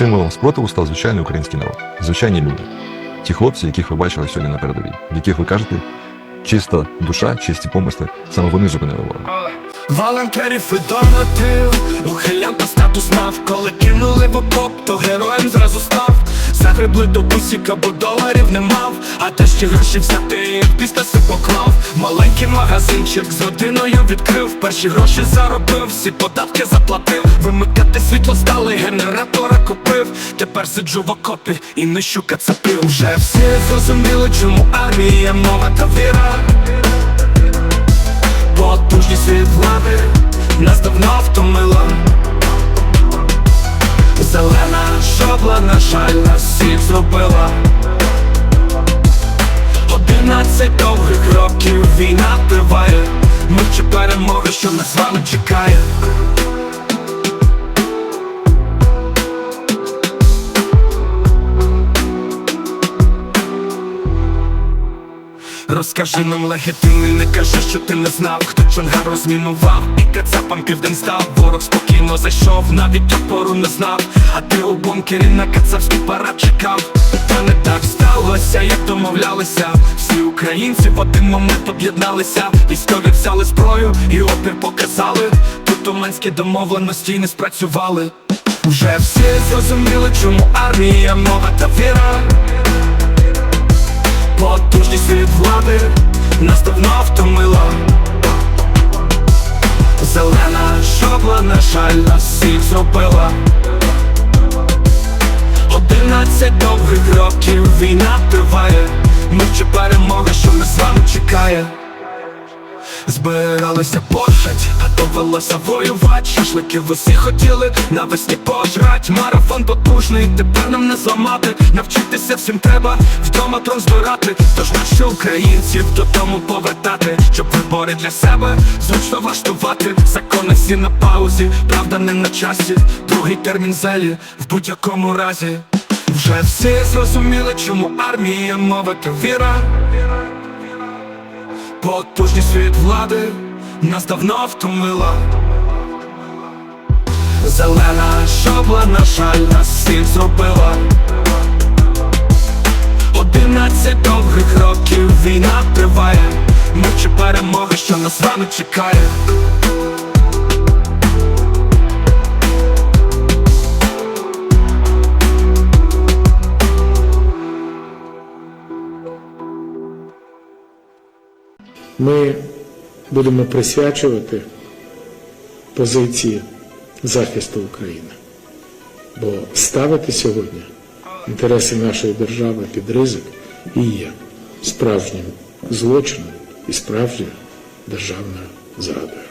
Символом спротиву став звичайний український народ, звичайні люди. Ті хлопці, яких ви бачили сьогодні на передовій, в яких ви кажете, чиста душа, чисті помисли, саме вони зупинили ворога. Волонтерів і донатив Ухилян та статус мав Коли кинули в окоп, то героєм зразу став Загребли до бусіка, бо доларів не мав. А те ще гроші взяти, бізнеси поклав. Маленький магазинчик з родиною відкрив. Перші гроші заробив, всі податки заплатив. Вимикати світло стали, генератора купив. Тепер сиджу в окопі і не щука цепив Вже всі зрозуміли, чому армія, мова та віра. Потужність від влади. Нас давно втомила Розкажи нам легітимний, не кажи, що ти не знав, хто чонгар розмінував. І кацапам південь став, ворог спокійно зайшов, навіть опору не знав, а ти у бункері на кацапський парад чекав. Та не так сталося, як домовлялися. Всі українці в один момент об'єдналися. Військові взяли зброю і опір показали. Тут уманські домовленості не спрацювали. Вже всі зрозуміли, чому армія, мова та віра Потужність від влади нас давно втомила. Зелена шобла, на жаль, нас всіх зробила. Одинадцять довгих років війна триває. Ми ще перемога, що нас з вами чекає Збиралися довелося воювати. Шашлики ви всі хотіли навесні пожрать. Марафон потужний, тепер нам не зламати. Навчитися всім треба, вдома трон збирати. Тож наші українців додому повертати Щоб вибори для себе зручно влаштувати. Закони всі на паузі, правда не на часі. Другий термін зелі в будь-якому разі. Вже всі зрозуміли, чому армія, мова та віра Потужність від влади нас давно втомила. Зелена шобла, на жаль, нас всіх зробила. Одинадцять довгих років війна триває. Ми чи перемоги, що нас вами чекає Ми будемо присвячувати позиції захисту України. Бо ставити сьогодні інтереси нашої держави під ризик і є справжнім злочином і справжньою державною зрадою.